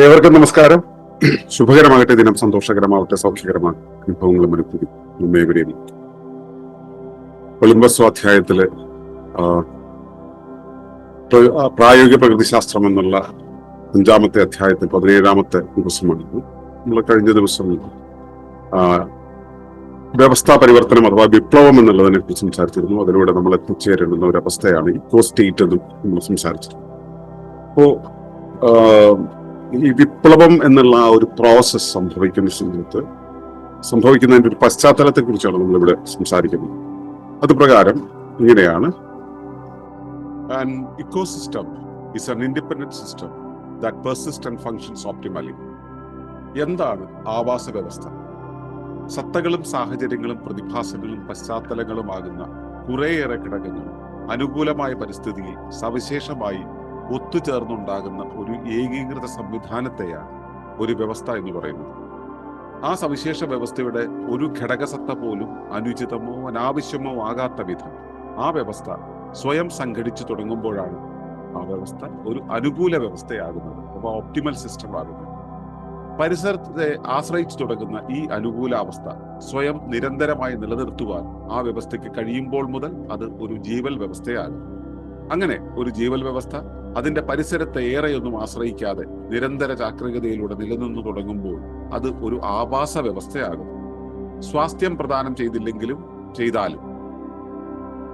ഏവർക്കും നമസ്കാരം. ശുഭകരമാകട്ടെ ദിനം സന്തോഷകരമാവട്ടെ സൗഖ്യകരമായ അനുഭവങ്ങളും അനുഭവിക്കും നമ്മേവരെയും ഒളിമ്പസ് സ്വാധ്യായത്തിൽ പ്രായോഗിക പ്രകൃതി ശാസ്ത്രം പ്രായോഗിക പ്രകൃതിശാസ്ത്രം എന്നുള്ള അഞ്ചാമത്തെ അധ്യായത്തിൽ പതിനേഴാമത്തെ ദിവസമാണ് നമ്മൾ കഴിഞ്ഞ ദിവസം വ്യവസ്ഥാ പരിവർത്തനം അഥവാ വിപ്ലവം എന്നുള്ളതിനെ കുറിച്ച് സംസാരിച്ചിരുന്നു. അതിലൂടെ നമ്മൾ എത്തിച്ചേരുന്ന ഒരു അവസ്ഥയാണ് ഇക്കോ സ്റ്റേറ്റ് എന്നും നമ്മൾ സംസാരിച്ചിരുന്നു അപ്പോ ഈ വിപ്ലവം എന്നുള്ള ആ ഒരു പ്രോസസ് സംഭവിക്കുന്ന സമയത്ത് സംഭവിക്കുന്നതിന്റെ ഒരു പശ്ചാത്തലത്തെ കുറിച്ചാണ് നമ്മൾ ഇവിടെ സംസാരിക്കുന്നത് അത് പ്രകാരം ഇങ്ങനെയാണ് system that persists and functions optimally. എന്താണ് ആവാസ വ്യവസ്ഥ? സത്തകളും സാഹചര്യങ്ങളും പ്രതിഭാസങ്ങളും പശ്ചാത്തലങ്ങളുമാകുന്ന കുറേയേറെ ഘടകങ്ങൾ അനുകൂലമായ പരിസ്ഥിതിയിൽ സവിശേഷമായി ഒത്തുചേർന്നുണ്ടാകുന്ന ഒരു ഏകീകൃത സംവിധാനത്തെയാണ് ഒരു വ്യവസ്ഥ എന്ന് പറയുന്നത്. ആ സവിശേഷ വ്യവസ്ഥയുടെ ഒരു ഘടകസത്ത പോലും അനുചിതമോ അനാവശ്യമോ ആകാത്ത വിധം ആ വ്യവസ്ഥ സ്വയം സംഘടിച്ചു തുടങ്ങുമ്പോഴാണ് ആ വ്യവസ്ഥ ഒരു അനുകൂല വ്യവസ്ഥയാകുന്നത് അഥവാ ഓപ്റ്റിമൽ സിസ്റ്റം ആകുന്നത്. പരിസരത്തെ ആശ്രയിച്ചു തുടങ്ങുന്ന ഈ അനുകൂലാവസ്ഥ സ്വയം നിരന്തരമായി നിലനിർത്തുവാൻ ആ വ്യവസ്ഥയ്ക്ക് കഴിയുമ്പോൾ മുതൽ അത് ഒരു ജീവൽ വ്യവസ്ഥയാകും. അങ്ങനെ ഒരു ജീവൽ വ്യവസ്ഥ അതിന്റെ പരിസരത്തെ ഏറെയൊന്നും ആശ്രയിക്കാതെ നിരന്തര ചാക്രികതയിലൂടെ നിലനിന്നു തുടങ്ങുമ്പോൾ അത് ഒരു ആവാസ വ്യവസ്ഥയാകും. സ്വാസ്ഥ്യം പ്രദാനം ചെയ്തില്ലെങ്കിലും ചെയ്താലും.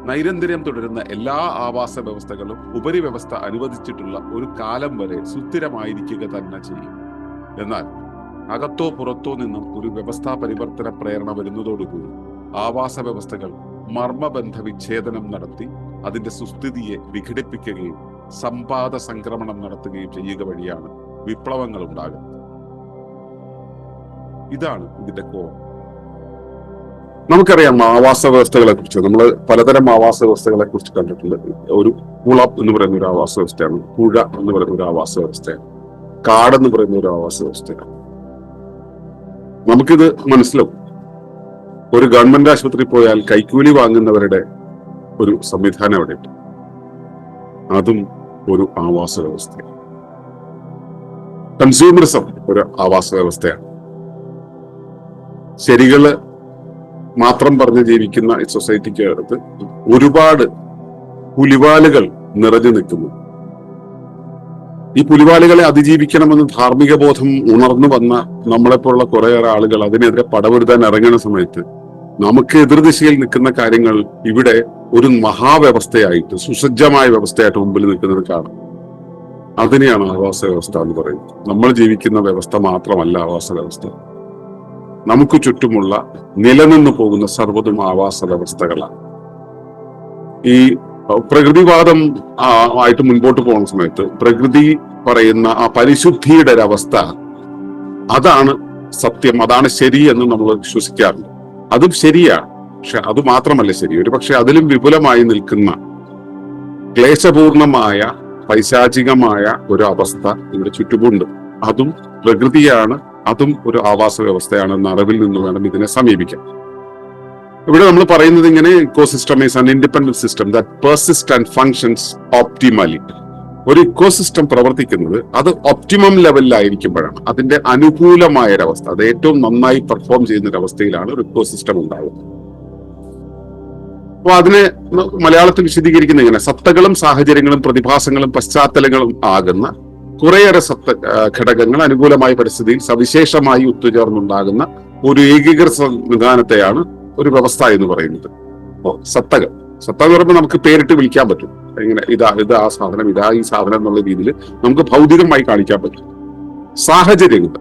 നൈരന്തര്യം തുടരുന്ന എല്ലാ ആവാസ വ്യവസ്ഥകളും ഉപരിവ്യവസ്ഥ അനുവദിച്ചിട്ടുള്ള ഒരു കാലം വരെ സുസ്ഥിരമായിരിക്കുക തന്നെ ചെയ്യും. എന്നാൽ അകത്തോ പുറത്തോ നിന്നും ഒരു വ്യവസ്ഥാ പരിവർത്തന പ്രേരണ വരുന്നതോടുകൂടി ആവാസ വ്യവസ്ഥകൾ മർമ്മബന്ധ വിച്ഛേദനം നടത്തി അതിന്റെ സുസ്ഥിതിയെ വിഘടിപ്പിക്കുകയും സമ്പാദ സംക്രമണം നടത്തുകയും ചെയ്യുക വഴിയാണ് വിപ്ലവങ്ങൾ ഉണ്ടാകുന്നത് ഇതാണ് ഇതിന്റെ കോർ. നമുക്കറിയാം ആവാസ വ്യവസ്ഥകളെ കുറിച്ച് നമ്മൾ പലതരം ആവാസ വ്യവസ്ഥകളെ കുറിച്ച് കണ്ടിട്ടുണ്ട്. ഒരു കുളം എന്ന് പറയുന്ന ഒരു ആവാസ വ്യവസ്ഥയാണ്. പുഴ എന്ന് പറയുന്ന ഒരു ആവാസ വ്യവസ്ഥയാണ്. കാടെന്ന് പറയുന്ന ഒരു ആവാസ വ്യവസ്ഥയാണ്. നമുക്കിത് മനസ്സിലാവും. ഒരു ഗവൺമെന്റ് ആശുപത്രി പോയാൽ കൈക്കൂലി വാങ്ങുന്നവരുടെ ഒരു സംവിധാനം അവിടെ അതും ഒരു ആവാസ വ്യവസ്ഥയാണ്. കൺസ്യൂമറിസം ഒരു ആവാസ വ്യവസ്ഥയാണ്. ശരികൾ മാത്രം പറഞ്ഞ് ജീവിക്കുന്ന ഈ സൊസൈറ്റിക്ക് അടുത്ത് ഒരുപാട് പുലിവാലുകൾ നിറഞ്ഞു നിൽക്കുന്നു. ഈ പുലിവാലുകളെ അതിജീവിക്കണമെന്ന് ധാർമ്മിക ബോധം ഉണർന്നു വന്ന നമ്മളെപ്പോലുള്ള കുറേയേറെ ആളുകൾ അതിനെതിരെ പടവരുത്താൻ ഇറങ്ങുന്ന സമയത്ത് നമുക്ക് എതിർദിശയിൽ നിൽക്കുന്ന കാര്യങ്ങൾ ഇവിടെ ഒരു മഹാവ്യവസ്ഥയായിട്ട് സുസജ്ജമായ വ്യവസ്ഥയായിട്ട് മുമ്പിൽ നിൽക്കുന്നത് കാണാം. അതിനെയാണ് ആവാസ വ്യവസ്ഥ എന്ന് പറയുന്നത്. നമ്മൾ ജീവിക്കുന്ന വ്യവസ്ഥ മാത്രമല്ല ആവാസ വ്യവസ്ഥ. നമുക്ക് ചുറ്റുമുള്ള നിലനിന്നു പോകുന്ന സർവതും ആവാസ വ്യവസ്ഥകളാണ്. ഈ പ്രകൃതിവാദം ആയിട്ട് മുൻപോട്ട് പോകുന്ന സമയത്ത് പ്രകൃതി പറയുന്ന ആ പരിശുദ്ധിയുടെ ഒരവസ്ഥ അതാണ് സത്യം അതാണ് ശരി എന്ന് നമ്മൾ വിശ്വസിക്കാറുണ്ട്. അതും ശരിയാണ്. പക്ഷെ അത് മാത്രമല്ല ശരി. ഒരു പക്ഷെ അതിലും വിപുലമായി നിൽക്കുന്ന ക്ലേശപൂർണമായ പൈശാചികമായ ഒരു അവസ്ഥ ഇവിടെ ചുറ്റുമുണ്ട്. അതും പ്രകൃതിയാണ് അതും ഒരു ആവാസ വ്യവസ്ഥയാണ് എന്ന അറിവിൽ നിന്ന് വേണം ഇതിനെ സമീപിക്കാം ഇവിടെ നമ്മൾ പറയുന്നത് ഇങ്ങനെ ecosystem is an independent system that persist and functions optimally ഒരു ഇക്കോസിസ്റ്റം പ്രവർത്തിക്കുന്നത് അത് ഒപ്റ്റിമം ലെവലിലായിരിക്കുമ്പോഴാണ് അതിന്റെ അനുകൂലമായ ഒരവസ്ഥ അത് ഏറ്റവും നന്നായി പെർഫോം ചെയ്യുന്ന ഒരു അവസ്ഥയിലാണ് ഒരു ഇക്കോസിസ്റ്റം ഉണ്ടാവുന്നത് അപ്പൊ അതിനെ മലയാളത്തിൽ വിശദീകരിക്കുന്ന ഇങ്ങനെ സത്തകളും സാഹചര്യങ്ങളും പ്രതിഭാസങ്ങളും പശ്ചാത്തലങ്ങളും ആകുന്ന കുറേയേറെ സത്ത ഘടകങ്ങൾ അനുകൂലമായ പരിസ്ഥിതിയിൽ സവിശേഷമായി ഒത്തുചേർന്നുണ്ടാകുന്ന ഒരു ഏകീകൃത സംവിധാനത്തെയാണ് ഒരു വ്യവസ്ഥ എന്ന് പറയുന്നത്. അപ്പോ സത്തകൾ. സത്ത എന്ന് പറയുമ്പോൾ നമുക്ക് പേരിട്ട് വിളിക്കാൻ പറ്റും. ഇങ്ങനെ ഇതാ ഇത് ആ സാധനം ഇതാ ഈ സാധനം എന്നുള്ള രീതിയിൽ നമുക്ക് ഭൗതികമായി കാണിക്കാൻ പറ്റും. സാഹചര്യങ്ങൾ.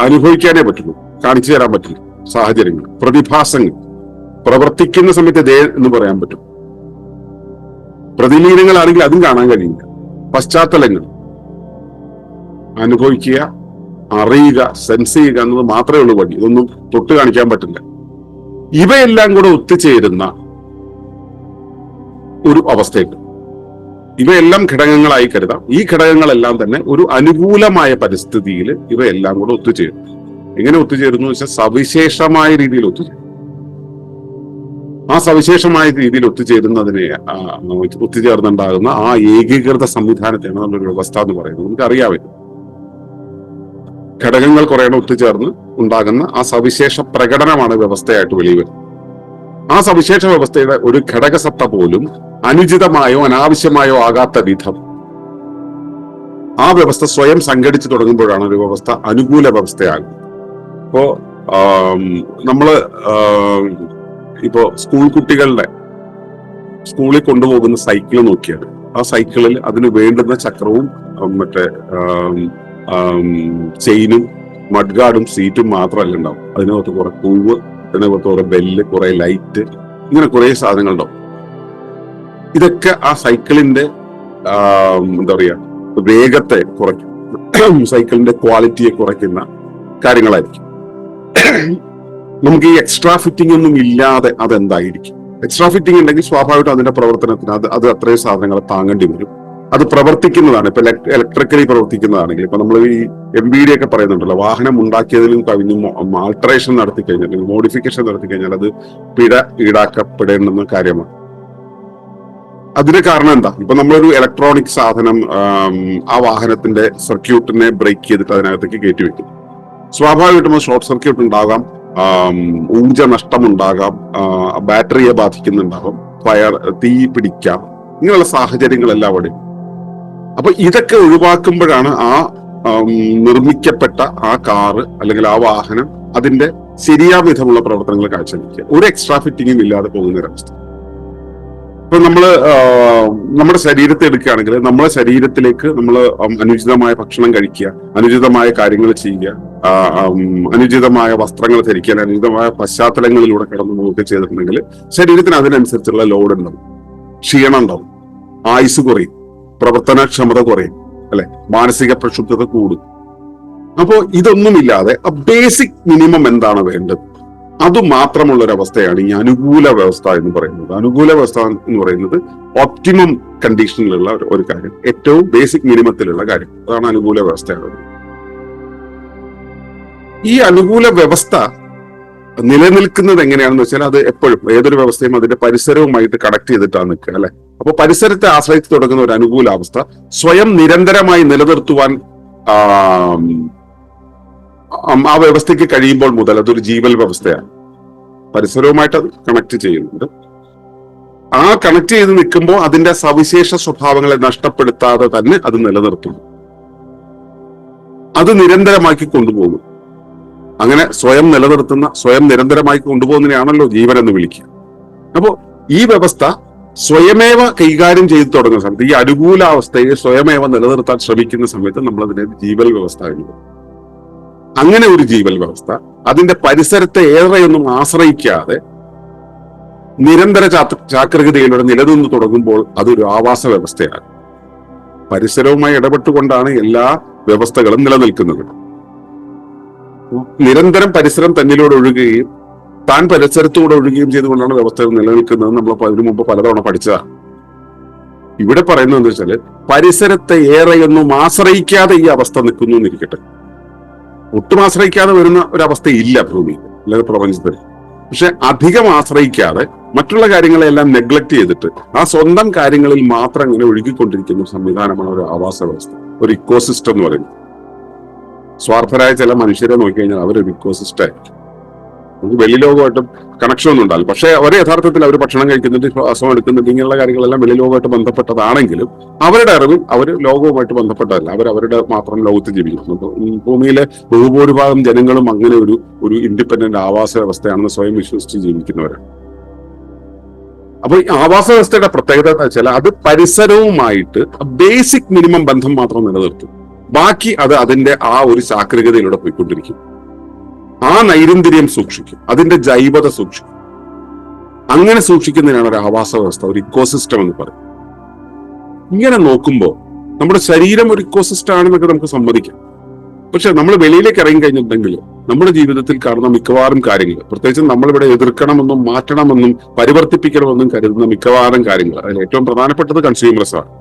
അനുഭവിക്കാനേ പറ്റുള്ളൂ. കാണിച്ചു തരാൻ പറ്റില്ല. സാഹചര്യങ്ങൾ. പ്രതിഭാസങ്ങൾ. പ്രവർത്തിക്കുന്ന സമയത്ത് ദേ എന്ന് പറയാൻ പറ്റും. പ്രതിലീനങ്ങളാണെങ്കിൽ അതും കാണാൻ കഴിയില്ല. പശ്ചാത്തലങ്ങൾ. അനുഭവിക്കുക അറിയുക സെൻസ് ചെയ്യുക എന്നത് മാത്രമേ ഉള്ളൂ വഴി. ഇതൊന്നും തൊട്ട് കാണിക്കാൻ പറ്റില്ല. ഇവയെല്ലാം കൂടെ ഒത്തുചേരുന്ന ഒരു അവസ്ഥയുണ്ട്. ഇവയെല്ലാം ഘടകങ്ങളായി കരുതാം. ഈ ഘടകങ്ങളെല്ലാം തന്നെ ഒരു അനുകൂലമായ പരിസ്ഥിതിയിൽ ഇവയെല്ലാം കൂടെ ഒത്തുചേരും. എങ്ങനെ ഒത്തുചേരുന്നു വെച്ചാൽ സവിശേഷമായ രീതിയിൽ ഒത്തുചേരും. ആ സവിശേഷമായ രീതിയിൽ ഒത്തുചേരുന്നതിനെ ഒത്തുചേർന്നുണ്ടാകുന്ന ആ ഏകീകൃത സംവിധാനത്തെയാണ് നമ്മളൊരു വ്യവസ്ഥ എന്ന് പറയുന്നത്. നമുക്ക് അറിയാമല്ലോ ഘടകങ്ങൾ കുറെ ഒത്തുചേർന്ന് ഉണ്ടാകുന്ന ആ സവിശേഷ പ്രകടനമാണ് വ്യവസ്ഥയായിട്ട് വെളിവരുന്നത് ആ സവിശേഷ വ്യവസ്ഥയുടെ ഒരു ഘടകസത്ത പോലും അനുചിതമായോ അനാവശ്യമായോ ആകാത്ത വിധം ആ വ്യവസ്ഥ സ്വയം സംഘടിച്ചു തുടങ്ങുമ്പോഴാണ് ഒരു വ്യവസ്ഥ അനുകൂല വ്യവസ്ഥയാകുന്നത്. അപ്പോ നമ്മൾ ആം, ഇപ്പോ സ്കൂൾ കുട്ടികളുടെ സ്കൂളിൽ കൊണ്ടുപോകുന്ന സൈക്കിൾ നോക്കിയാൽ ആ സൈക്കിളിൽ അതിന് വേണ്ടുന്ന ചക്രവും മറ്റേ ചെയിനും മഡ്ഗാർഡും സീറ്റും മാത്രമല്ല ഉണ്ടാവും. അതിനകത്ത് കുറെ പൂവ് അതിനകത്ത് കുറെ ബെല്ല് കുറെ ലൈറ്റ് ഇങ്ങനെ കുറെ സാധനങ്ങൾ ഉണ്ടാവും. ഇതൊക്കെ ആ സൈക്കിളിന്റെ എന്താ പറയാ വേഗത്തെ കുറയ്ക്കും. സൈക്കിളിന്റെ ക്വാളിറ്റിയെ കുറയ്ക്കുന്ന കാര്യങ്ങളായിരിക്കും. നമുക്ക് ഈ എക്സ്ട്രാ ഫിറ്റിംഗ് ഒന്നും ഇല്ലാതെ അതെന്തായിരിക്കും? എക്സ്ട്രാ ഫിറ്റിംഗ് ഉണ്ടെങ്കിൽ സ്വാഭാവികമായിട്ടും അതിന്റെ പ്രവർത്തനത്തിന് അത് അത് അത്രയും സാധനങ്ങൾ താങ്ങേണ്ടി വരും. അത് പ്രവർത്തിക്കുന്നതാണ്. ഇപ്പൊ ഇലക്ട്രിക്കലി പ്രവർത്തിക്കുന്നതാണെങ്കിൽ ഇപ്പൊ നമ്മൾ ഈ എം ബി ഡി ഒക്കെ പറയുന്നുണ്ടല്ലോ വാഹനം ഉണ്ടാക്കിയതിലും കവിഞ്ഞ് ആൾട്ടറേഷൻ നടത്തി കഴിഞ്ഞാൽ അല്ലെങ്കിൽ മോഡിഫിക്കേഷൻ നടത്തി കഴിഞ്ഞാൽ അത് പിഴ ഈടാക്കപ്പെടേണ്ടുന്ന കാര്യമാണ്. അതിന് കാരണം എന്താ? ഇപ്പൊ നമ്മളൊരു ഇലക്ട്രോണിക് സാധനം ആ വാഹനത്തിന്റെ സർക്യൂട്ടിനെ ബ്രേക്ക് ചെയ്തിട്ട് അതിനകത്തേക്ക് കയറ്റി വെക്കും. സ്വാഭാവികമായിട്ടും ഷോർട്ട് സർക്യൂട്ട് ഉണ്ടാകാം. ഊർജ നഷ്ടമുണ്ടാകാം ബാറ്ററിയെ ബാധിക്കുന്നുണ്ടാകും ഫയർ തീ പിടിക്കാം ഇങ്ങനെയുള്ള സാഹചര്യങ്ങളെല്ലാം അവിടെ. അപ്പൊ ഇതൊക്കെ ഒഴിവാക്കുമ്പോഴാണ് ആ നിർമ്മിക്കപ്പെട്ട ആ കാറ് അല്ലെങ്കിൽ ആ വാഹനം അതിന്റെ ശരിയാ വിധമുള്ള പ്രവർത്തനങ്ങൾ കാഴ്ചവെക്കുക ഒരു എക്സ്ട്രാ ഫിറ്റിംഗും ഇല്ലാതെ പോകുന്ന ഒരവസ്ഥ ഇപ്പൊ നമ്മൾ നമ്മുടെ ശരീരത്തെ എടുക്കുകയാണെങ്കിൽ നമ്മുടെ ശരീരത്തിലേക്ക് നമ്മൾ അനുചിതമായ ഭക്ഷണം കഴിക്കുക അനുചിതമായ കാര്യങ്ങൾ ചെയ്യുക അനുചിതമായ വസ്ത്രങ്ങൾ ധരിക്കാൻ അനുചിതമായ പശ്ചാത്തലങ്ങളിലൂടെ കടന്നു പോവുകയൊക്കെ ചെയ്തിട്ടുണ്ടെങ്കിൽ ശരീരത്തിന് അതിനനുസരിച്ചുള്ള ലോഡ് ഉണ്ടാവും. ക്ഷീണം ഉണ്ടാവും. ആയുസ് കുറയും. പ്രവർത്തനക്ഷമത കുറയും. അല്ലെ? മാനസിക പ്രക്ഷുബ്ധത കൂടും. അപ്പോ ഇതൊന്നുമില്ലാതെ ബേസിക് മിനിമം എന്താണ് വേണ്ടത്? അത് മാത്രമുള്ള ഒരു അവസ്ഥയാണ് ഈ അനുകൂല വ്യവസ്ഥ എന്ന് പറയുന്നത്. അനുകൂല വ്യവസ്ഥ എന്ന് പറയുന്നത് ഒപ്റ്റിമം കണ്ടീഷനിലുള്ള ഒരു- കാര്യം. ഏറ്റവും ബേസിക് മിനിമത്തിലുള്ള കാര്യം. അതാണ് അനുകൂല വ്യവസ്ഥയാണ്. ഈ അനുകൂല വ്യവസ്ഥ നിലനിൽക്കുന്നത് എങ്ങനെയാണെന്ന് വെച്ചാൽ അത് എപ്പോഴും ഏതൊരു വ്യവസ്ഥയും അതിന്റെ പരിസരവുമായിട്ട് കണക്ട് ചെയ്തിട്ടാണ് നിൽക്കുക അല്ലെ? അപ്പൊ പരിസരത്തെ ആശ്രയിച്ച് തുടങ്ങുന്ന ഒരു അനുകൂല അവസ്ഥ സ്വയം നിരന്തരമായി നിലനിർത്തുവാൻ ആ വ്യവസ്ഥയ്ക്ക് കഴിയുമ്പോൾ മുതൽ അതൊരു ജീവൽ വ്യവസ്ഥയാണ്. പരിസരവുമായിട്ട് അത് കണക്ട് ചെയ്യുന്നുണ്ട്. ആ കണക്ട് ചെയ്ത് നിൽക്കുമ്പോൾ അതിന്റെ സവിശേഷ സ്വഭാവങ്ങളെ നഷ്ടപ്പെടുത്താതെ തന്നെ അത് നിലനിർത്തുന്നു. അത് നിരന്തരമാക്കി കൊണ്ടുപോകും അങ്ങനെ സ്വയം നിലനിർത്തുന്ന സ്വയം നിരന്തരമായി കൊണ്ടുപോകുന്നതിനെയാണല്ലോ ജീവൻ എന്ന് വിളിക്കുക. അപ്പോൾ ഈ വ്യവസ്ഥ സ്വയമേവ കൈകാര്യം ചെയ്തു തുടങ്ങുന്ന സമയത്ത് ഈ അനുകൂലാവസ്ഥയെ സ്വയമേവ നിലനിർത്താൻ ശ്രമിക്കുന്ന സമയത്ത് നമ്മൾ അതിനെ ജീവൽ വ്യവസ്ഥ എന്ന് അങ്ങനെ ഒരു ജീവൽ വ്യവസ്ഥ അതിന്റെ പരിസരത്തെ ഏറെയൊന്നും ആശ്രയിക്കാതെ നിരന്തര ചാക്രികതയിലൂടെ നിലനിന്ന് തുടങ്ങുമ്പോൾ അതൊരു ആവാസ വ്യവസ്ഥയാണ്. പരിസരവുമായി ഇടപെട്ടുകൊണ്ടാണ് എല്ലാ വ്യവസ്ഥകളും നിലനിൽക്കുന്നത്. നിരന്തരം പരിസരം തന്നിലൂടെ ഒഴുകുകയും താൻ പരിസരത്തൂടെ ഒഴുകുകയും ചെയ്തുകൊണ്ടാണ് വ്യവസ്ഥകൾ നിലനിൽക്കുന്നത്. നമ്മൾ അതിനു മുമ്പ് പലതവണ പഠിച്ചതാണ്. ഇവിടെ പറയുന്നത് എന്താ വെച്ചാൽ പരിസരത്തെ ഏറെയൊന്നും ആശ്രയിക്കാതെ ഈ അവസ്ഥ നിൽക്കുന്നു എന്നിരിക്കട്ടെ. ഒട്ടും ആശ്രയിക്കാതെ വരുന്ന ഒരവസ്ഥ ഇല്ല ഭൂമി അല്ലാതെ പ്രപഞ്ചത്തിൽ. പക്ഷെ അധികം ആശ്രയിക്കാതെ മറ്റുള്ള കാര്യങ്ങളെല്ലാം നെഗ്ലക്ട് ചെയ്തിട്ട് ആ സ്വന്തം കാര്യങ്ങളിൽ മാത്രം ഇങ്ങനെ ഒഴുകിക്കൊണ്ടിരിക്കുന്ന സംവിധാനമാണ് ഒരു ആവാസ വ്യവസ്ഥ ഒരു ഇക്കോസിസ്റ്റം എന്ന് പറയുന്നത്. സ്വാർത്ഥരായ ചില മനുഷ്യരെ നോക്കിക്കഴിഞ്ഞാൽ അവരൊരു ഇക്കോസിസ്റ്റം ആയിരിക്കും. നമുക്ക് വെള്ളിലോകമായിട്ടും കണക്ഷൻ ഒന്നും ഉണ്ടാവില്ല. പക്ഷേ അവർ യഥാർത്ഥത്തിൽ അവർ ഭക്ഷണം കഴിക്കുന്നുണ്ട് ശ്വാസം എടുക്കുന്നുണ്ട് ഇങ്ങനെയുള്ള കാര്യങ്ങളെല്ലാം വെള്ളിലോകമായിട്ട് ബന്ധപ്പെട്ടതാണെങ്കിലും അവരുടെ അറിവും അവർ ലോകവുമായിട്ട് ബന്ധപ്പെട്ടതല്ല. അവർ അവരുടെ മാത്രം ലോകത്ത് ജീവിക്കുന്നു. ഭൂമിയിലെ ബഹുഭൂരിഭാഗം ജനങ്ങളും അങ്ങനെ ഒരു ഒരു ഇൻഡിപെൻഡന്റ് ആവാസ വ്യവസ്ഥയാണെന്ന് സ്വയം വിശ്വസിച്ച് ജീവിക്കുന്നവരാണ്. അപ്പൊ ഈ ആവാസ വ്യവസ്ഥയുടെ പ്രത്യേകത എന്താ വെച്ചാൽ അത് പരിസരവുമായിട്ട് ബേസിക് മിനിമം ബന്ധം മാത്രം നിലനിർത്തും. ബാക്കി അത് അതിന്റെ ആ ഒരു ചാക്രികതയിലൂടെ പോയിക്കൊണ്ടിരിക്കും. ആ നൈരന്തര്യം സൂക്ഷിക്കും. അതിന്റെ ജൈവത സൂക്ഷിക്കും. അങ്ങനെ സൂക്ഷിക്കുന്നതിനാണ് ഒരു ആവാസ വ്യവസ്ഥ ഒരു ഇക്കോസിസ്റ്റം എന്ന് പറയും ഇങ്ങനെ നോക്കുമ്പോൾ നമ്മുടെ ശരീരം ഒരു ഇക്കോസിസ്റ്റം ആണെന്നൊക്കെ നമുക്ക് സമ്മതിക്കാം. പക്ഷെ നമ്മൾ വെളിയിലേക്ക് ഇറങ്ങി കഴിഞ്ഞിട്ടുണ്ടെങ്കിൽ നമ്മുടെ ജീവിതത്തിൽ കാണുന്ന മിക്കവാറും കാര്യങ്ങൾ പ്രത്യേകിച്ച് നമ്മളിവിടെ എതിർക്കണമെന്നും മാറ്റണമെന്നും പരിവർത്തിപ്പിക്കണമെന്നും കരുതുന്ന മിക്കവാറും കാര്യങ്ങൾ അതിൽ ഏറ്റവും പ്രധാനപ്പെട്ടത് ആണ്.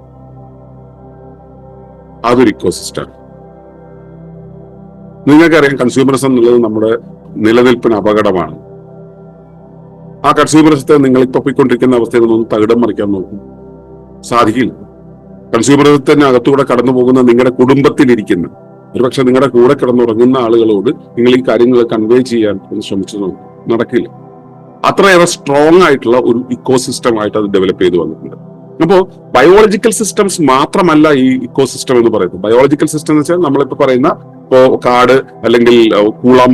അതൊരു ഇക്കോസിസ്റ്റമാണ് നിങ്ങൾക്കറിയാം കൺസ്യൂമറിസം എന്നുള്ളത് നമ്മുടെ നിലനിൽപ്പിന് അപകടമാണ്. ആ കൺസ്യൂമറിസത്തെ നിങ്ങൾ ഇപ്പൊ പോയിക്കൊണ്ടിരിക്കുന്ന അവസ്ഥയിൽ നിന്നൊന്ന് തകിടം മറിക്കാൻ നോക്കും. സാധിക്കില്ല. കൺസ്യൂമറിസത്തിന് അകത്തൂടെ കടന്നു പോകുന്ന നിങ്ങളുടെ കുടുംബത്തിലിരിക്കുന്ന ഒരുപക്ഷെ നിങ്ങളുടെ കൂടെ കിടന്നുറങ്ങുന്ന ആളുകളോട് നിങ്ങൾ ഈ കാര്യങ്ങൾ കൺവേ ചെയ്യാൻ ശ്രമിച്ചു നോക്കും. നടക്കില്ല. അത്രയേറെ സ്ട്രോങ് ആയിട്ടുള്ള ഒരു ഇക്കോസിസ്റ്റം ആയിട്ട് അത് ഡെവലപ്പ് ചെയ്തു വന്നിട്ടുണ്ട്. അപ്പോ ബയോളജിക്കൽ സിസ്റ്റംസ് മാത്രമല്ല ഈ ഇക്കോ സിസ്റ്റം എന്ന് പറയുന്നത്. ബയോളജിക്കൽ സിസ്റ്റം എന്ന് വെച്ചാൽ നമ്മളിപ്പോ പറയുന്ന ഇപ്പോ കാട് അല്ലെങ്കിൽ കുളം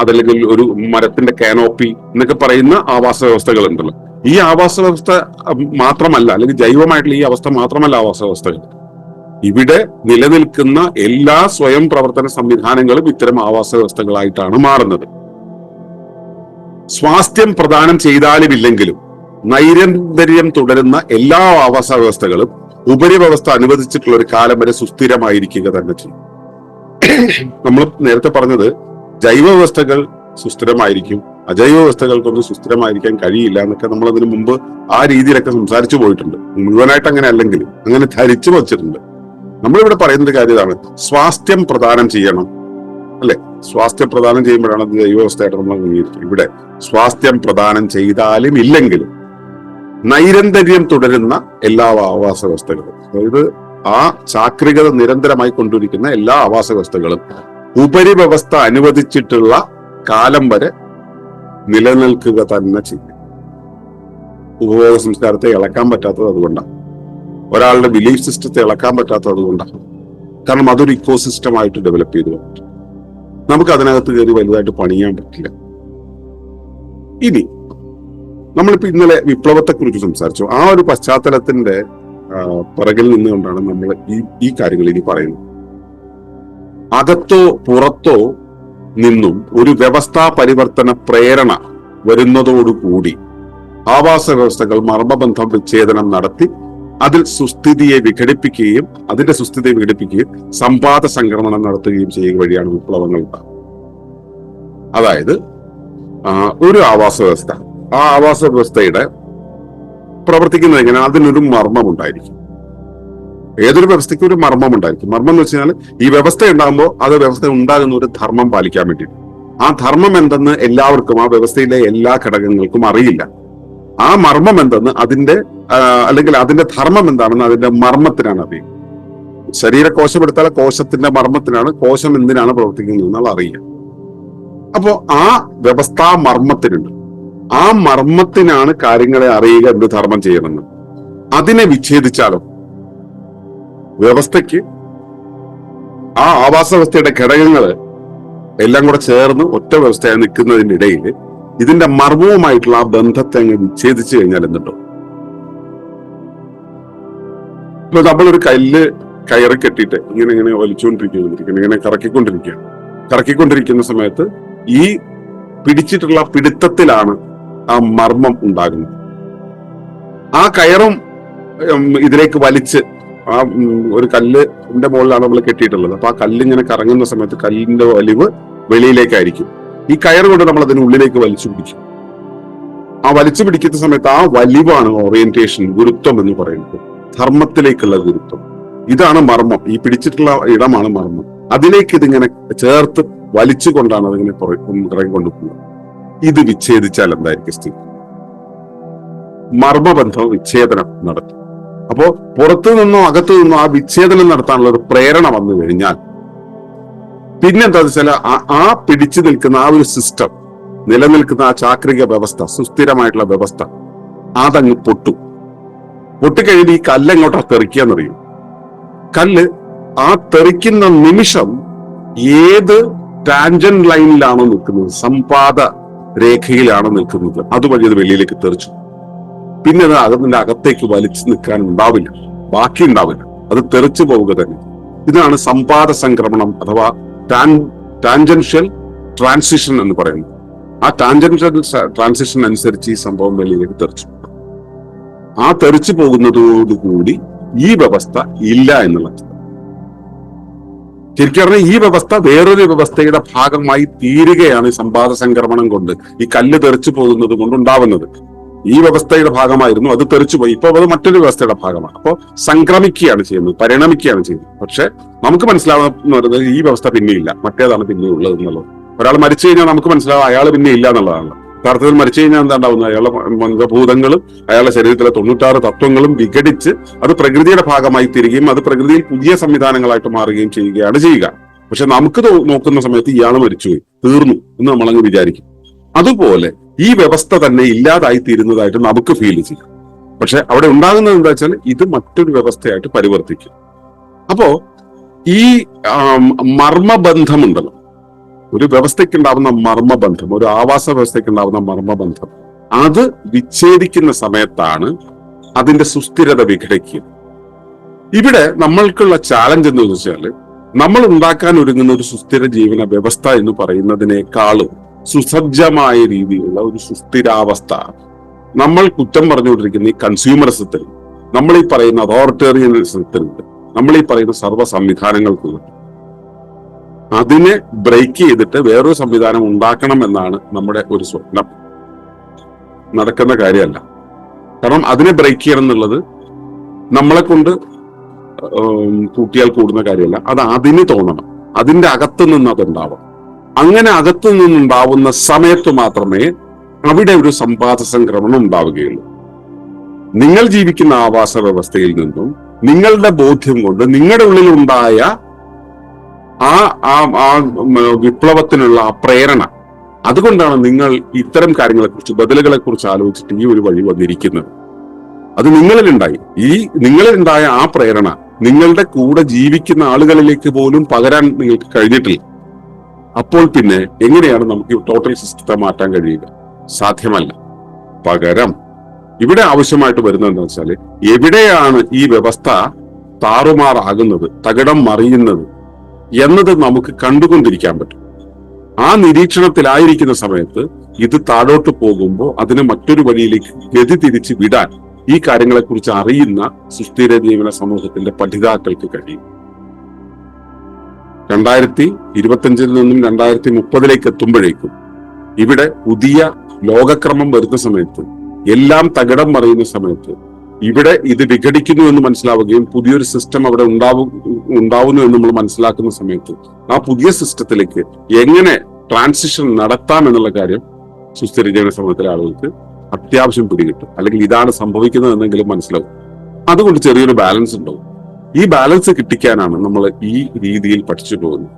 അതല്ലെങ്കിൽ ഒരു മരത്തിന്റെ കാനോപ്പി എന്നൊക്കെ പറയുന്ന ആവാസ വ്യവസ്ഥകൾ ഉണ്ടല്ലോ ഈ ആവാസ വ്യവസ്ഥ മാത്രമല്ല അല്ലെങ്കിൽ ജൈവമായിട്ടുള്ള ഈ അവസ്ഥ മാത്രമല്ല ആവാസ വ്യവസ്ഥകൾ. ഇവിടെ നിലനിൽക്കുന്ന എല്ലാ സ്വയം പ്രവർത്തന സംവിധാനങ്ങളും ഇത്തരം ആവാസ വ്യവസ്ഥകളായിട്ടാണ് മാറുന്നത്. സ്വാസ്ഥ്യം പ്രദാനം ചെയ്താലും ഇല്ലെങ്കിലും നൈരന്തര്യം തുടരുന്ന എല്ലാ ആവാസ വ്യവസ്ഥകളും ഉപരിവ്യവസ്ഥ അനുവദിച്ചിട്ടുള്ള ഒരു കാലം വരെ സുസ്ഥിരമായിരിക്കുക തന്നെ ചെയ്യും. നമ്മൾ നേരത്തെ പറഞ്ഞത് ജൈവ വ്യവസ്ഥകൾ സുസ്ഥിരമായിരിക്കും. അജൈവ വ്യവസ്ഥകൾക്കൊന്നും സുസ്ഥിരമായിരിക്കാൻ കഴിയില്ല എന്നൊക്കെ നമ്മൾ അതിനു മുമ്പ് ആ രീതിയിലൊക്കെ സംസാരിച്ചു പോയിട്ടുണ്ട്. മുഴുവനായിട്ട് അങ്ങനെ അല്ലെങ്കിലും അങ്ങനെ ധരിച്ചു വച്ചിട്ടുണ്ട്. നമ്മളിവിടെ പറയുന്ന കാര്യം ഇതാണ്. സ്വാസ്ഥ്യം പ്രദാനം ചെയ്യണം. അല്ലെ? സ്വാസ്ഥ്യം പ്രദാനം ചെയ്യുമ്പോഴാണ് അത് ജൈവവ്യവസ്ഥയായിട്ട് നമ്മൾ അംഗീകരിക്കുക ഇവിടെ സ്വാസ്ഥ്യം പ്രദാനം ചെയ്താലും ഇല്ലെങ്കിലും നൈരന്തര്യം തുടരുന്ന എല്ലാ ആവാസ വ്യവസ്ഥകളും. അതായത് ആ ചാക്രികത നിരന്തരമായി കൊണ്ടിരിക്കുന്ന എല്ലാ ആവാസ വ്യവസ്ഥകളും ഉപരിവ്യവസ്ഥ അനുവദിച്ചിട്ടുള്ള കാലം വരെ നിലനിൽക്കുക തന്നെ ചെയ്യും. ഉപഭോഗ സംസ്കാരത്തെ ഇളക്കാൻ പറ്റാത്തത് അതുകൊണ്ടാണ്. ഒരാളുടെ ബിലീഫ് സിസ്റ്റത്തെ ഇളക്കാൻ പറ്റാത്തത് അതുകൊണ്ടാണ്. കാരണം അതൊരു ഇക്കോസിസ്റ്റം ആയിട്ട് ഡെവലപ്പ് ചെയ്തു നമുക്ക് അതിനകത്ത് കയറി വലുതായിട്ട് പണിയാൻ പറ്റില്ല. ഇനി നമ്മളിപ്പോ ഇന്നലെ വിപ്ലവത്തെക്കുറിച്ച് സംസാരിച്ചു. ആ ഒരു പശ്ചാത്തലത്തിന്റെ പിറകിൽ നിന്നുകൊണ്ടാണ് നമ്മൾ ഈ ഈ കാര്യങ്ങൾ ഇനി പറയുന്നത്. അകത്തോ പുറത്തോ നിന്നും ഒരു വ്യവസ്ഥാ പരിവർത്തന പ്രേരണ വരുന്നതോടുകൂടി ആവാസ വ്യവസ്ഥകൾ മർമ്മബന്ധം വിച്ഛേദനം നടത്തി അതിൽ സുസ്ഥിതിയെ വിഘടിപ്പിക്കുകയും അതിന്റെ സുസ്ഥിതിയെ വിഘടിപ്പിക്കുകയും സമ്പാദ സംക്രമണം നടത്തുകയും ചെയ്യുക വഴിയാണ് വിപ്ലവങ്ങൾ ഉണ്ടാകുന്നത് അതായത് ഒരു ആവാസ വ്യവസ്ഥ. ആ ആവാസ വ്യവസ്ഥയുടെ പ്രവർത്തിക്കുന്നത് എങ്ങനെ അതിനൊരു മർമ്മം ഉണ്ടായിരിക്കും ഏതൊരു വ്യവസ്ഥയ്ക്കും ഒരു മർമ്മം ഉണ്ടായിരിക്കും മർമ്മം എന്ന് വെച്ചാൽ ഈ വ്യവസ്ഥ ഉണ്ടാകുമ്പോൾ അത് വ്യവസ്ഥ ഉണ്ടാകുന്ന ഒരു ധർമ്മം പാലിക്കാൻ വേണ്ടിയിട്ട്. ആ ധർമ്മം എന്തെന്ന് എല്ലാവർക്കും ആ വ്യവസ്ഥയിലെ എല്ലാ ഘടകങ്ങൾക്കും അറിയില്ല. ആ മർമ്മം എന്തെന്ന് അതിന്റെ അല്ലെങ്കിൽ അതിന്റെ ധർമ്മം എന്താണെന്ന് അതിന്റെ മർമ്മത്തിനാണ് അറിയുക. ശരീര കോശം എടുത്താൽ കോശത്തിന്റെ മർമ്മത്തിനാണ് കോശം എന്തിനാണ് പ്രവർത്തിക്കുന്നത് എന്നുള്ള അറിയുക. അപ്പോ ആ വ്യവസ്ഥാ മർമ്മത്തിനുണ്ട് ആ മർമ്മത്തിനാണ് കാര്യങ്ങളെ അറിയുക എന്ത് ധർമ്മം ചെയ്യണമെന്ന് അതിനെ വിച്ഛേദിച്ചാലോ വ്യവസ്ഥയ്ക്ക് ആ ആവാസ വ്യവസ്ഥയുടെ ഘടകങ്ങൾ എല്ലാം കൂടെ ചേർന്ന് ഒറ്റ വ്യവസ്ഥയായി നിൽക്കുന്നതിനിടയിൽ ഇതിന്റെ മർമ്മവുമായിട്ടുള്ള ആ ബന്ധത്തെ അങ്ങ് വിച്ഛേദിച്ചു കഴിഞ്ഞാൽ എന്തുണ്ടോ? ഇപ്പൊ നമ്മളൊരു കല്ല് കയറി കെട്ടിയിട്ട് ഇങ്ങനെ ഇങ്ങനെ വലിച്ചുകൊണ്ടിരിക്കുന്നു ഇങ്ങനെ കറക്കിക്കൊണ്ടിരിക്കുകയാണ്. കറക്കിക്കൊണ്ടിരിക്കുന്ന സമയത്ത് ഈ പിടിച്ചിട്ടുള്ള പിടുത്തത്തിലാണ് ആ മർമ്മം ഉണ്ടാകുന്നത് ആ കയറും ഇതിലേക്ക് വലിച്ച് ആ ഒരു കല്ലിന്റെ മുകളിലാണ് നമ്മൾ കെട്ടിയിട്ടുള്ളത്. അപ്പൊ ആ കല്ല് ഇങ്ങനെ കറങ്ങുന്ന സമയത്ത് കല്ലിന്റെ വലിവ് വെളിയിലേക്കായിരിക്കും. ഈ കയർ കൊണ്ട് നമ്മൾ അതിന് ഉള്ളിലേക്ക് വലിച്ചു പിടിക്കും. ആ വലിച്ചു പിടിക്കുന്ന സമയത്ത് ആ വലിവാണ് ഓറിയന്റേഷൻ ഗുരുത്വം എന്ന് പറയുന്നത്. ധർമ്മത്തിലേക്കുള്ള ഗുരുത്വം. ഇതാണ് മർമ്മം. ഈ പിടിച്ചിട്ടുള്ള ഇടമാണ് മർമ്മം. അതിലേക്ക് ഇതിങ്ങനെ ചേർത്ത് വലിച്ചുകൊണ്ടാണ് അതിങ്ങനെ പുറകെ കൊണ്ടുപോകുന്നത് ഇത് വിച്ഛേദിച്ചാൽ എന്തായിരിക്കും സ്ഥിതി? മർമ്മബന്ധം വിച്ഛേദനം നടത്തും. അപ്പോ പുറത്തു നിന്നോ അകത്തു നിന്നോ ആ വിച്ഛേദനം നടത്താനുള്ള ഒരു പ്രേരണ വന്നു കഴിഞ്ഞാൽ പിന്നെന്താ വെച്ചാൽ ആ- പിടിച്ചു നിൽക്കുന്ന ആ ഒരു സിസ്റ്റം നിലനിൽക്കുന്ന ആ ചാക്രിക വ്യവസ്ഥ സുസ്ഥിരമായിട്ടുള്ള വ്യവസ്ഥ അതങ്ങ് പൊട്ടു. പൊട്ടിക്കഴിഞ്ഞ് ഈ കല്ലെങ്ങോട്ടാ തെറിക്കുകയെന്നറിയും കല്ല് ആ തെറിക്കുന്ന നിമിഷം ഏത് ടാൻജൻ ലൈനിലാണോ നിൽക്കുന്നത്? സമ്പാദ രേഖയിലാണോ നിൽക്കുന്നത്. അതുവഴി അത് വെളിയിലേക്ക് തെറിച്ചു. പിന്നെ അത് അതിന്റെ അകത്തേക്ക് വലിച്ചു നിൽക്കാൻ ഉണ്ടാവില്ല. ബാക്കി ഉണ്ടാവില്ല. അത് തെറിച്ചു പോവുക തന്നെ. ഇതാണ് സമ്പാദ സംക്രമണം അഥവാ ടാൻ ടാൻജൻഷ്യൽ ട്രാൻസിഷൻ എന്ന് പറയുന്നത്. ആ ടാൻജൻഷ്യൽ ട്രാൻസിഷൻ അനുസരിച്ച് ഈ സംഭവം വെളിയിലേക്ക് തെറിച്ചു. ആ തെറിച്ചു പോകുന്നതോടുകൂടി ഈ വ്യവസ്ഥ ഇല്ല എന്നുള്ളത് ശരിക്കും പറഞ്ഞാൽ ഈ വ്യവസ്ഥ വേറൊരു വ്യവസ്ഥയുടെ ഭാഗമായി തീരുകയാണ് ഈ സമ്പാദ സംക്രമണം കൊണ്ട്. ഈ കല്ല് തെറിച്ചു പോകുന്നത് കൊണ്ട് ഉണ്ടാവുന്നത്. ഈ വ്യവസ്ഥയുടെ ഭാഗമായിരുന്നു അത് തെറിച്ചു പോയി. ഇപ്പൊ അത് മറ്റൊരു വ്യവസ്ഥയുടെ ഭാഗമാണ്. അപ്പോൾ സംക്രമിക്കുകയാണ് ചെയ്യുന്നത് പരിണമിക്കുകയാണ് ചെയ്യുന്നത്. പക്ഷെ നമുക്ക് മനസ്സിലാവുന്ന ഈ വ്യവസ്ഥ പിന്നെയില്ല. മറ്റേതാണ് പിന്നെയുള്ളത് എന്നുള്ളത്. ഒരാൾ മരിച്ചു കഴിഞ്ഞാൽ നമുക്ക് മനസ്സിലാവും അയാൾ പിന്നെ ഇല്ല എന്നുള്ളതാണ് യഥാർത്ഥത്തിൽ മരിച്ചു കഴിഞ്ഞാൽ എന്താ ഉണ്ടാവുന്നത്? അയാളെ മന്ത്രഭൂതങ്ങളും അയാളുടെ ശരീരത്തിലെ തൊണ്ണൂറ്റാറ് തത്വങ്ങളും വിഘടിച്ച് അത് പ്രകൃതിയുടെ ഭാഗമായി തീരുകയും അത് പ്രകൃതിയിൽ പുതിയ സംവിധാനങ്ങളായിട്ട് മാറുകയും ചെയ്യുകയാണ് ചെയ്യുക. പക്ഷെ നമുക്ക് നോക്കുന്ന സമയത്ത് ഇയാൾ മരിച്ചുപോയി. തീർന്നു എന്ന് നമ്മളങ്ങ് വിചാരിക്കും. അതുപോലെ ഈ വ്യവസ്ഥ തന്നെ ഇല്ലാതായി തീരുന്നതായിട്ട് നമുക്ക് ഫീൽ ചെയ്യാം. പക്ഷെ അവിടെ ഉണ്ടാകുന്നത് എന്താ വെച്ചാൽ ഇത് മറ്റൊരു വ്യവസ്ഥയായിട്ട് പരിവർത്തിക്കും. അപ്പോ ഈ മർമ്മബന്ധമുണ്ടല്ലോ. ഒരു വ്യവസ്ഥയ്ക്കുണ്ടാവുന്ന മർമ്മബന്ധം ഒരു ആവാസ വ്യവസ്ഥയ്ക്കുണ്ടാവുന്ന മർമ്മബന്ധം അത് വിച്ഛേദിക്കുന്ന സമയത്താണ് അതിന്റെ സുസ്ഥിരത വിഘടിക്കുക ഇവിടെ നമ്മൾക്കുള്ള ചാലഞ്ച് എന്ന് വെച്ചാൽ നമ്മൾ ഉണ്ടാക്കാൻ ഒരുങ്ങുന്ന ഒരു സുസ്ഥിര ജീവന വ്യവസ്ഥ എന്ന് പറയുന്നതിനേക്കാളും സുസജ്ജമായ രീതിയിലുള്ള ഒരു സുസ്ഥിരാവസ്ഥ നമ്മൾ കുറ്റം പറഞ്ഞുകൊണ്ടിരിക്കുന്ന ഈ കൺസ്യൂമറിസത്തിൽ നമ്മൾ ഈ പറയുന്ന അതോറിറ്റേറിയനിസത്തിൽ നമ്മൾ ഈ പറയുന്ന സർവ സംവിധാനങ്ങൾക്കുണ്ട്. അതിനെ ബ്രേക്ക് ചെയ്തിട്ട് വേറൊരു സംവിധാനം ഉണ്ടാക്കണം എന്നാണ് നമ്മുടെ ഒരു സ്വപ്നം. നടക്കുന്ന കാര്യമല്ല. കാരണം അതിനെ ബ്രേക്ക് ചെയ്യണം എന്നുള്ളത് നമ്മളെ കൊണ്ട് കൂട്ടിയാൽ കൂടുന്ന കാര്യമല്ല. അത് അതിന് തോന്നണം. അതിന്റെ അകത്തു നിന്ന് അതുണ്ടാവണം. അങ്ങനെ അകത്തു നിന്നുണ്ടാവുന്ന സമയത്ത് മാത്രമേ അവിടെ ഒരു സമ്പാദ സംക്രമണം ഉണ്ടാവുകയുള്ളൂ. നിങ്ങൾ ജീവിക്കുന്ന ആവാസ വ്യവസ്ഥയിൽ നിന്നും നിങ്ങളുടെ ബോധ്യം കൊണ്ട് നിങ്ങളുടെ ഉള്ളിൽ ഉണ്ടായ ആ ആ ആ വിപ്ലവത്തിനുള്ള ആ പ്രേരണ. അതുകൊണ്ടാണ് നിങ്ങൾ ഇത്തരം കാര്യങ്ങളെ കുറിച്ച് ബദലുകളെ കുറിച്ച് ആലോചിച്ചിട്ട് ഈ ഒരു വഴി വന്നിരിക്കുന്നത്. അത് നിങ്ങളിലുണ്ടായി. ഈ നിങ്ങളിലുണ്ടായ ആ പ്രേരണ നിങ്ങളുടെ കൂടെ ജീവിക്കുന്ന ആളുകളിലേക്ക് പോലും പകരാൻ നിങ്ങൾക്ക് കഴിഞ്ഞിട്ടില്ല. അപ്പോൾ പിന്നെ എങ്ങനെയാണ് നമുക്ക് ടോട്ടൽ സിസ്റ്റത്തെ മാറ്റാൻ കഴിയുക? സാധ്യമല്ല. പകരം ഇവിടെ ആവശ്യമായിട്ട് വരുന്നത് എന്താ വെച്ചാൽ എവിടെയാണ് ഈ വ്യവസ്ഥ താറുമാറാകുന്നത് തകിടം മറിയുന്നത്? എന്നത് നമുക്ക് കണ്ടുകൊണ്ടിരിക്കാൻ പറ്റും. ആ നിരീക്ഷണത്തിലായിരിക്കുന്ന സമയത്ത് ഇത് താഴോട്ട് പോകുമ്പോൾ അതിനെ മറ്റൊരു വഴിയിലേക്ക് ഗതി തിരിച്ച് വിടാൻ ഈ കാര്യങ്ങളെക്കുറിച്ച് അറിയുന്ന സുസ്ഥിര ജീവന സമൂഹത്തിന്റെ പഠിതാക്കൾക്ക് കഴിയും. രണ്ടായിരത്തി ഇരുപത്തിയഞ്ചിൽ നിന്നും രണ്ടായിരത്തി മുപ്പതിലേക്ക് എത്തുമ്പോഴേക്കും ഇവിടെ പുതിയ ലോകക്രമം വരുന്ന സമയത്ത് എല്ലാം തകിടം മറിയുന്ന സമയത്ത് ഇവിടെ ഇത് വിഘടിക്കുന്നു എന്ന് മനസ്സിലാവുകയും പുതിയൊരു സിസ്റ്റം അവിടെ ഉണ്ടാവും ഉണ്ടാവുന്നു എന്ന് നമ്മൾ മനസ്സിലാക്കുന്ന സമയത്ത് ആ പുതിയ സിസ്റ്റത്തിലേക്ക് എങ്ങനെ ട്രാൻസിഷൻ നടത്താം എന്നുള്ള കാര്യം സുസ്ഥിര ജീവന സമൂഹത്തിലെ ആളുകൾക്ക് അത്യാവശ്യം പിടികിട്ടും. അല്ലെങ്കിൽ ഇതാണ് സംഭവിക്കുന്നത് എന്നെങ്കിലും മനസ്സിലാവും. അതുകൊണ്ട് ചെറിയൊരു ബാലൻസ് ഉണ്ടാവും. ഈ ബാലൻസ് കിട്ടിക്കാനാണ് നമ്മൾ ഈ രീതിയിൽ പഠിച്ചു പോകുന്നത്.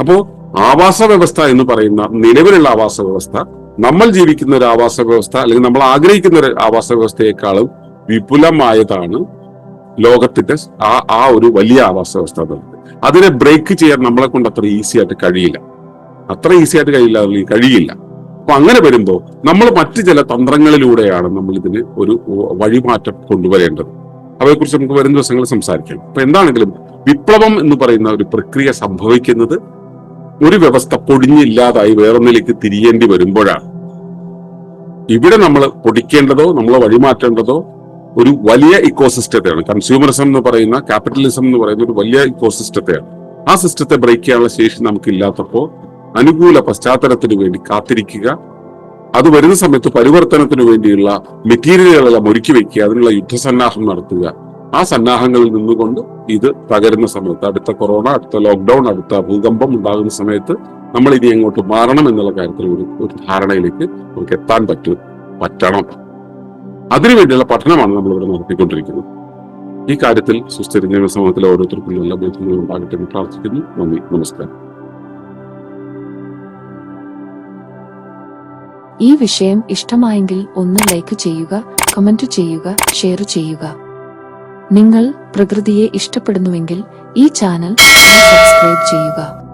അപ്പോ ആവാസ വ്യവസ്ഥ എന്ന് പറയുന്ന നിലവിലുള്ള ആവാസ വ്യവസ്ഥ നമ്മൾ ജീവിക്കുന്ന ഒരു ആവാസ വ്യവസ്ഥ അല്ലെങ്കിൽ നമ്മൾ ആഗ്രഹിക്കുന്ന ഒരു ആവാസ വ്യവസ്ഥയെക്കാളും വിപുലമായതാണ് ലോകത്തിന്റെ ആ ആ ഒരു വലിയ ആവാസ വ്യവസ്ഥ അതിനെ ബ്രേക്ക് ചെയ്യാൻ നമ്മളെ കൊണ്ട് അത്ര ഈസി ആയിട്ട് കഴിയില്ല. അത്ര ഈസി ആയിട്ട് കഴിയില്ല കഴിയില്ല. അപ്പൊ അങ്ങനെ വരുമ്പോൾ നമ്മൾ മറ്റു ചില തന്ത്രങ്ങളിലൂടെയാണ് നമ്മൾ ഇതിന് ഒരു വഴിമാറ്റം കൊണ്ടുവരേണ്ടത്. അവയെക്കുറിച്ച് നമുക്ക് വരും ദിവസങ്ങളിൽ സംസാരിക്കാം. അപ്പൊ എന്താണെങ്കിലും വിപ്ലവം എന്ന് പറയുന്ന ഒരു പ്രക്രിയ സംഭവിക്കുന്നത് ഒരു വ്യവസ്ഥ പൊടിഞ്ഞില്ലാതായി വേറൊന്നിലേക്ക് തിരിയേണ്ടി വരുമ്പോഴാണ്. ഇവിടെ നമ്മൾ പൊടിക്കേണ്ടതോ നമ്മൾ വഴിമാറ്റേണ്ടതോ ഒരു വലിയ ഇക്കോസിസ്റ്റത്തെയാണ് കൺസ്യൂമറിസം എന്ന് പറയുന്ന ക്യാപിറ്റലിസം എന്ന് പറയുന്ന ഒരു വലിയ ഇക്കോസിസ്റ്റത്തെയാണ് ആ സിസ്റ്റത്തെ ബ്രേക്ക് ചെയ്യാനുള്ള ശേഷി നമുക്കില്ലാത്തപ്പോൾ അനുകൂല പശ്ചാത്തലത്തിന് വേണ്ടി കാത്തിരിക്കുക. അത് വരുന്ന സമയത്ത് പരിവർത്തനത്തിന് വേണ്ടിയുള്ള മെറ്റീരിയലുകളെല്ലാം ഒരുക്കി വെക്കുക. അതിനുള്ള യുദ്ധസന്നാഹം നടത്തുക. ആ സന്നാഹങ്ങളിൽ നിന്നുകൊണ്ട് ഇത് തകരുന്ന സമയത്ത് അടുത്ത കൊറോണ അടുത്ത ലോക്ക്ഡൌൺ അടുത്ത ഭൂകമ്പം ഉണ്ടാകുന്ന സമയത്ത് നമ്മൾ ഇനി എങ്ങോട്ട് മാറണം എന്നുള്ള കാര്യത്തിൽ ഒരു ഒരു ധാരണയിലേക്ക് നമുക്ക് എത്താൻ പറ്റും പറ്റണം. അതിനുവേണ്ടിയുള്ള പഠനമാണ് നമ്മൾ ഇവിടെ നടത്തിക്കൊണ്ടിരിക്കുന്നത്. ഈ കാര്യത്തിൽ സുസ്ഥിര സമൂഹത്തിലെ ഓരോരുത്തർക്കും നല്ല ബോധ്യങ്ങൾ ഉണ്ടാകട്ടെ എന്ന് പ്രാർത്ഥിക്കുന്നു. നന്ദി. നമസ്കാരം. ഈ വിഷയം ഇഷ്ടമായെങ്കിൽ ഒന്ന് ലൈക്ക് ചെയ്യുക കമന്റ് ചെയ്യുക ഷെയർ ചെയ്യുക. നിങ്ങൾ പ്രകൃതിയെ ഇഷ്ടപ്പെടുന്നുവെങ്കിൽ ഈ ചാനൽ സബ്സ്ക്രൈബ് ചെയ്യുക.